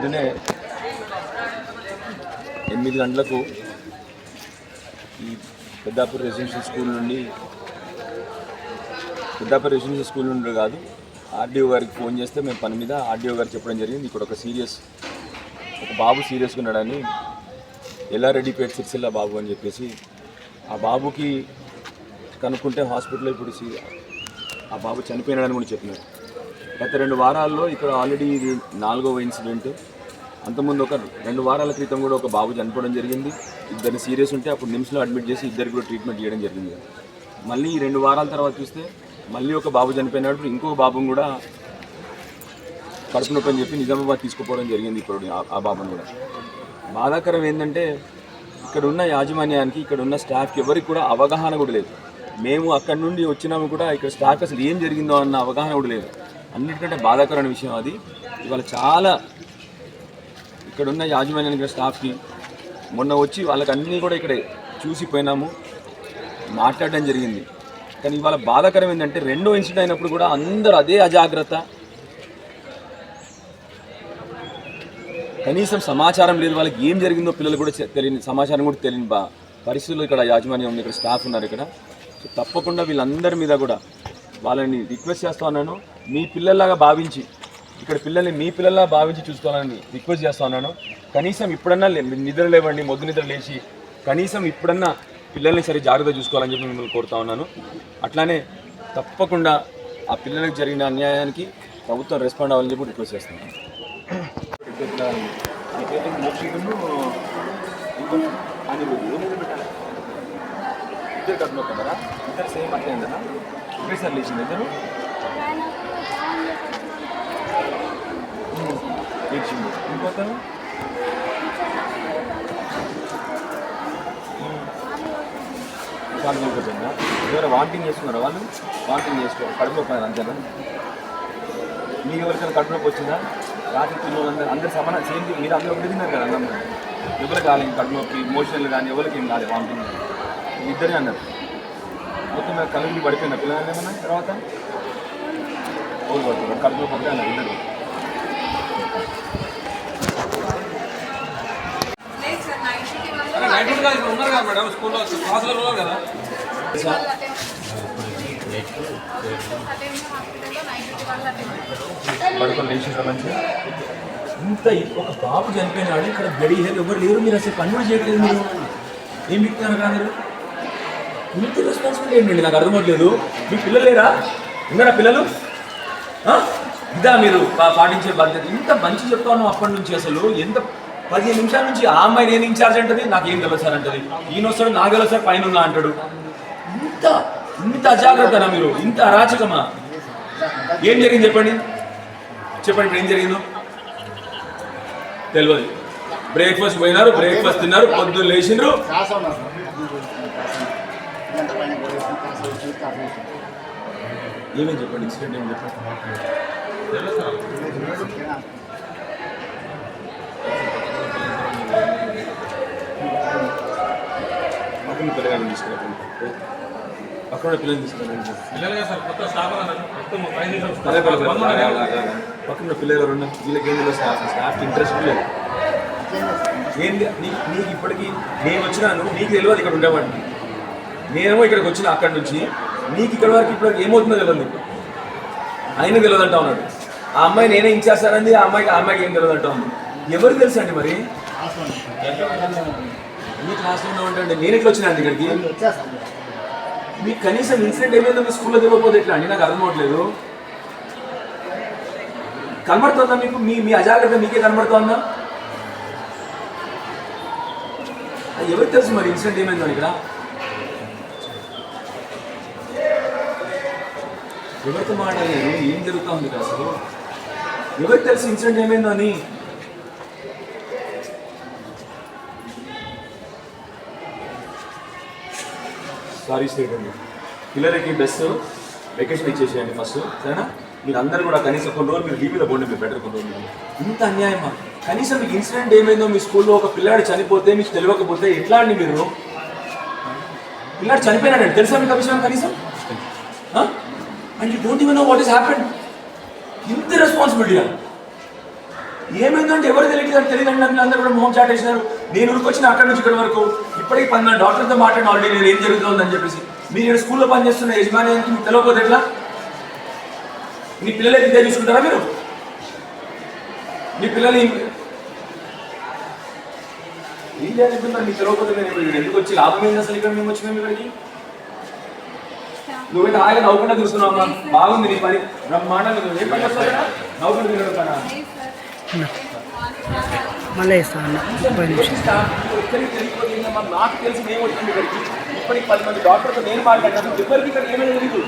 పొద్దునే ఎనిమిది గంటలకు ఈ పెద్దాపూర్ రెసిడెన్షియల్ స్కూల్ నుండి పెద్దాపూర్ రెసిడెన్షియల్ స్కూల్ నుండి కాదు ఆర్డీఓ గారికి ఫోన్ చేస్తే మేము పని మీద ఆర్డీఓ గారు చెప్పడం జరిగింది. ఇక్కడ ఒక సీరియస్ ఒక బాబు సీరియస్గా ఉన్నాడని ఎల్లారెడ్డిపేట సిరిసిల్ల బాబు అని చెప్పేసి ఆ బాబుకి కనుక్కుంటే హాస్పిటల్లో ఇప్పుడు ఆ బాబు చనిపోయినాడని కూడా చెప్పినారు. గత రెండు వారాల్లో ఇక్కడ ఆల్రెడీ ఇది నాలుగవ ఇన్సిడెంట్ అంతకుముందు ఒక రెండు వారాల క్రితం కూడా ఒక బాబు చనిపోవడం జరిగింది. ఇద్దరిని సీరియస్ ఉంటే అప్పుడు నిమ్స్లో అడ్మిట్ చేసి ఇద్దరికి కూడా ట్రీట్మెంట్ చేయడం జరిగింది. మళ్ళీ ఈ రెండు వారాల తర్వాత చూస్తే మళ్ళీ ఒక బాబు చనిపోయినప్పుడు ఇంకో బాబుని కూడా కడుపు నొప్పి అని చెప్పి నిజామాబాద్ తీసుకుపోవడం జరిగింది ఇప్పుడు ఆ- బాబును బాబుని కూడా. బాధాకరం ఏంటంటే ఇక్కడ ఉన్న యాజమాన్యానికి ఇక్కడ ఉన్న స్టాఫ్కి ఎవరికి కూడా అవగాహన కూడా లేదు. మేము అక్కడి నుండి వచ్చినాము కూడా ఇక్కడ స్టాఫ్ అసలు ఏం జరిగిందో అన్న అవగాహన కూడా లేదు. అన్నిటికంటే బాధాకరమైన విషయం అది. ఇవాళ చాలా ఇక్కడ ఉన్న యాజమాన్యానికి స్టాఫ్కి మొన్న వచ్చి వాళ్ళకి అన్నీ కూడా ఇక్కడ చూసిపోయినాము మాట్లాడడం జరిగింది. కానీ ఇవాళ బాధాకరం ఏంటంటే రెండో ఇన్సిడెంట్ అయినప్పుడు కూడా అందరూ అదే అజాగ్రత్త. కనీసం సమాచారం లేదు వాళ్ళకి ఏం జరిగిందో పిల్లలు కూడా తెలియని సమాచారం కూడా తెలియని బా పరిస్థితుల్లో ఇక్కడ యాజమాన్యం ఉంది ఇక్కడ స్టాఫ్ ఉన్నారు ఇక్కడ. సో తప్పకుండా వీళ్ళందరి మీద కూడా వాళ్ళని రిక్వెస్ట్ చేస్తా ఉన్నాను. మీ పిల్లల్లాగా భావించి ఇక్కడ పిల్లల్ని మీ పిల్లల్లా భావించి చూసుకోవాలని రిక్వెస్ట్ చేస్తా ఉన్నాను. కనీసం ఇప్పుడన్నా లే- నిద్ర లేవండి మొద్దు నిద్ర లేచి కనీసం ఇప్పుడన్నా పిల్లల్ని సరి జాగ్రత్త చూసుకోవాలని చెప్పి మిమ్మల్ని కోరుతా ఉన్నాను. అట్లానే తప్పకుండా ఆ పిల్లలకు జరిగిన అన్యాయానికి ప్రభుత్వం రెస్పాండ్ అవ్వాలని చెప్పి రిక్వెస్ట్ చేస్తున్నాను. ఇద్దరు కట్టిన ఇద్దరు సేమ్ అట్లే ఒకేసారి లేచింది ఇద్దరు? లేచింది ఇంకొక చాలా నిలబడిందా ఎవరు వాంటింగ్ చేస్తున్నారా వాళ్ళు వాంటింగ్ చేసుకో కడుపు నొప్పి అంతేనా మీకు ఎవరికైనా కడుపు నొప్పి వచ్చిందా రాత్రి పిల్లలు అందరూ అందరు సేమ్ మీరు అందరూ ఒకటి తిన్నారు కదా అన్నం ఎవరికి కాలే కడుపు మోషన్లు ఇమోషనల్ కానీ ఎవరికి ఏం కాలేదు వాంటింగ్ ఇద్దరే అన్నారు మొత్తం మీద కళ్ళు పడిపోయిన పిల్లలు ఏమన్నా తర్వాత ఓరు పడుతున్నారు కడుపు నొప్పి ఉన్నారు కదా మేడం స్కూల్లో క్లాసులో ఉన్నారు కదా ఇంత ఒక బాబు చనిపోయినాడు ఇక్కడ గడి ఎవరు లేరు మీరు అసలు పనులు చేయట్లేదు మీరు ఏం చెప్తున్నారు కదా మీరు ఇంత రెస్పాన్సిబిలిటీ ఏంటండి నాకు అర్థమవట్లేదు మీ పిల్లలు లేరా? ఉన్నారా పిల్లలు? ఇదా మీరు పాటించే బాధ్యత. ఇంత మంచి చెప్తాను అప్పటి నుంచి అసలు. ఎంత పదిహేను నిమిషాల నుంచి ఆ అమ్మాయి నేను ఇన్ఛార్జ్ అంటది నాకు ఏం తెలియదు సార్ అంటది. ఈయన వస్తాడు నాకు తెలియదు సార్ పైన ఉన్నా అంటాడు. ఇంత ఇంత అజాగ్రత్తనా మీరు? ఇంత అరాచకమా? ఏం జరిగింది చెప్పండి. చెప్పండి ఇప్పుడు ఏం జరిగిందో? తెలియదు బ్రేక్ఫాస్ట్ పోయినారు బ్రేక్ఫాస్ట్ తిన్నారు పొద్దున్న లేచిండ్రు. ఏమేమి చెప్పండి? ఇన్సిడెంట్ ఏమి చెప్పండి? పక్కన పిల్లగాని తీసుకురాకండి. పక్కన పిల్లల్ని తీసుకురండి మొత్తం పక్కన పిల్లలు రెండు వీళ్ళకి ఏం తెలియదు స్టాఫ్. ఇంట్రెస్ట్ లేదు. ఏంది నీకు ఇప్పటికీ నేను వచ్చినాను. నీకు తెలియదు ఇక్కడ ఉండేవాడిని. నేనేమో ఇక్కడికి వచ్చిన అక్కడి నుంచి. నీకు ఇక్కడ వరకు ఇప్పుడు ఏమవుతుందో తెలియదు నీకు. ఆయన తెలియదు అంటా ఉన్నాడు. ఆ అమ్మాయి నేనే ఇచ్చేస్తానంది ఆ అమ్మాయికి ఆ అమ్మాయికి ఏం తెలియదు అంటా ఉంది. ఎవరు తెలుసు అండి మరి? మీ క్లాస్లో ఉంటే నేను ఎట్లా వచ్చినా అండి ఇక్కడికి? మీకు కనీసం ఇన్సిడెంట్ ఏమైందో మీ స్కూల్లో తెలియకపోతే ఎట్లా అండి? నాకు అర్థం అవట్లేదు కనబడుతుందా మీకు? మీ మీ అజాగ్రత్త మీకే కనబడుతుందా? అది ఎవరికి తెలుసు మరి? ఇన్సిడెంట్ ఏమైందో ఇక్కడ? ఎవరితో మాట్లాడలేదు ఏం జరుగుతూ ఉంది అసలు? ఎవరికి తెలుసు ఇన్సిడెంట్ ఏమైందో అని? సారీ స్టేట్ అండి పిల్లలకి బెస్ట్ వెకేషన్ ఇచ్చేసేయండి ఫస్ట్ సరేనా? మీరు అందరు కూడా కనీసం కొన్ని రోజులు మీరు లీవ్లో పోండి మీరు బెటర్ కొన్ని రోజులు. ఇంత అన్యాయమా? కనీసం మీకు ఇన్సిడెంట్ ఏమైందో మీ స్కూల్లో ఒక పిల్లాడు చనిపోతే మీకు తెలియకపోతే ఎట్లా అండి మీరు? పిల్లాడు చనిపోయినాడండి. తెలుసా మీకు ఆ విషయం కనీసం? And you don't even know what is happened ఇంత రెస్పాన్సిబిలిటీగా ఏమైందంటే ఎవరు తెలియదు తెలియదండి అందరూ కూడా మొహం చాటేసినారు. నేను ఉరికొచ్చిన అక్కడి నుంచి ఇక్కడ వరకు. ఇప్పటికి పన్నెండు డాక్టర్తో మాట్లాడిన ఆల్రెడీ నేను ఏం జరుగుతుందని చెప్పేసి. మీరు ఇక్కడ స్కూల్లో పనిచేస్తున్న యజమానికి మీకు తెలియకపోతే ఎట్లా? మీ పిల్లలే ఇదే చూసుకుంటారా మీరు? మీ పిల్లలు ఏం చేయాలి మీకు తెలియకపోతే నేను ఎందుకు వచ్చి లాభం ఏంది అసలు ఇక్కడ మేము వచ్చి మేము ఇక్కడికి? నువ్వే హాయిగా నవ్వుకుండా చూస్తున్నావు అమ్మా. బాగుంది నీ పని. బ్రహ్మాండంగా నువ్వు ఏ పని వస్తావు నవ్వుకుంటూ తినడం కదా మళ్ళీ ముప్పై నిమిషాలు. నాకు తెలిసి నేను వచ్చింది ఇక్కడికి. ఇప్పటికి పది మంది డాక్టర్తో నేను మాట్లాడినా ఎవరికి ఇక్కడ ఏమైనా తెలియదు